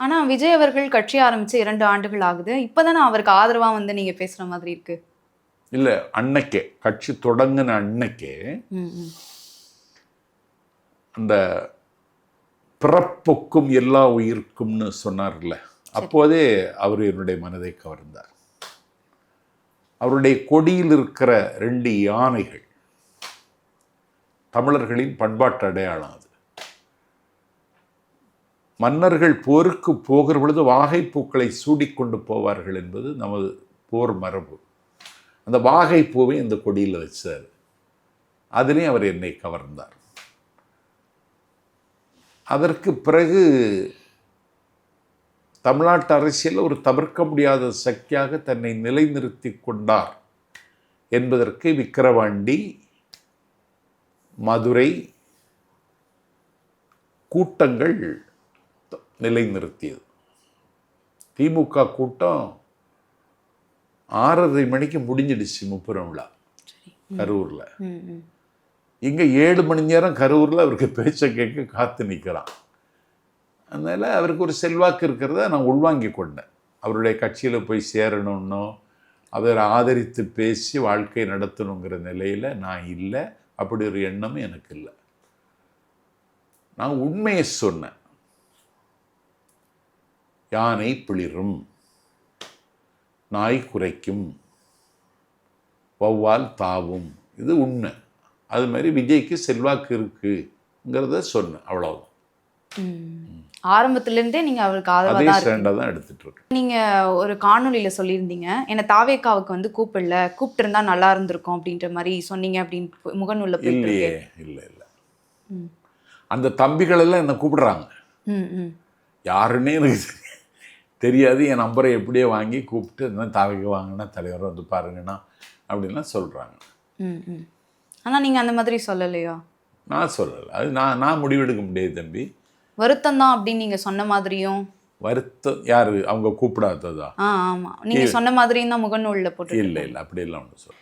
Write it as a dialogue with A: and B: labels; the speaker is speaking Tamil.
A: ஆனா விஜய் அவர்கள் கட்சி ஆரம்பிச்சு இரண்டு ஆண்டுகள் ஆகுது. இப்பதானே அவருக்கு ஆதரவா வந்து நீங்க பேசுற மாதிரி இருக்கு?
B: இல்லை அன்னைக்கே. கட்சி தொடங்கின அன்னைக்கே. அந்த பிறப்புக்கும் எல்லா உயிருக்கும்னு சொன்னார்ல. அப்போதே அவர் என்னுடைய மனதை கவர்ந்தார். அவருடைய கொடியில் இருக்கிற ரெண்டு யானைகள் தமிழர்களின் பண்பாட்டு அடையாளம் அது. மன்னர்கள் போருக்கு போகிற பொழுது வாகைப்பூக்களை சூடிக்கொண்டு போவார்கள் என்பது நமது போர் மரபு. அந்த வாகைப்பூவை இந்த கொடியில் வச்சார். அதிலே அவர் என்னை கவர்ந்தார். அதற்கு பிறகு தமிழ்நாட்டு அரசியலில் ஒரு தவிர்க்க முடியாத சக்தியாக தன்னை நிலைநிறுத்தி கொண்டார் என்பதற்கு விக்கிரவாண்டி மதுரை கூட்டங்கள் நிலைநிறுத்தியது. திமுக கூட்டம் ஆறரை மணிக்கு முடிஞ்சிடுச்சு முப்புரம் விழா. கரூரில். இங்கே ஏழு மணி நேரம் கரூரில் அவருக்கு பேச்சை கேட்க காத்து நிற்கிறான் அதனால் அவருக்கு ஒரு செல்வாக்கு இருக்கிறத நான் உள்வாங்கி கொண்டேன். அவருடைய கட்சியில் போய் சேரணுன்னோ அவரை ஆதரித்து பேசி வாழ்க்கை நடத்தணுங்கிற நிலையில் நான் இல்லை. அப்படி ஒரு எண்ணமும் எனக்கு இல்லை. நான் உண்மையை சொன்னேன். யானை பிளிரும் நாய் குறைக்கும் வௌவால் தாவும் இது உண்மை அது மாதிரி விஜய்க்கு செல்வாக்கு இருக்குங்கிறத சொன்னேன் அவ்வளவுதான்
A: ம். ஆரம்பத்துல இருந்தே நீங்க அவருக்கு ஆதரவா
B: அதே
A: தான் இருக்கு
B: ஸ்டாண்டாக தான் எடுத்துட்டு இருக்கேன்
A: ஒரு காணொளியில சொல்லியிருந்தீங்க என்ன தாவேக்காவுக்கு வந்து கூப்பிடல கூப்பிட்டு இருந்தா நல்லா இருந்திருக்கும் அப்படின்ற மாதிரி சொன்னீங்க அப்படின்னு முகநூல்ல போயிட்டு
B: இல்லையே. இல்லை இல்லை. அந்த தம்பிகள் எல்லாம் என்னை கூப்பிடுறாங்க. யாருன்னே எனக்கு தெரியாது என் நம்பரை எப்படியே வாங்கி கூப்பிட்டு இந்த தாவைக்கு வாங்கினா தலைவர் வந்து பாருங்கண்ணா அப்படின்லாம் சொல்கிறாங்க
A: ம், ம். ஆனா நீங்க அந்த மாதிரி சொல்லலையா?
B: நான் சொல்லலை. அது நான் நான் முடிவெடுக்க முடியாது தம்பி.
A: வருத்தம் தான் அப்படின்னு நீங்க சொன்ன மாதிரியும்.
B: வருத்தம் யார்? அவங்க கூப்பிடாததா?
A: ஆ ஆமா. நீங்க சொன்ன மாதிரியும் தான் முகநூல்ல போட்டு
B: இல்லை இல்லை அப்படியெல்லாம் ஒன்று சொல்ல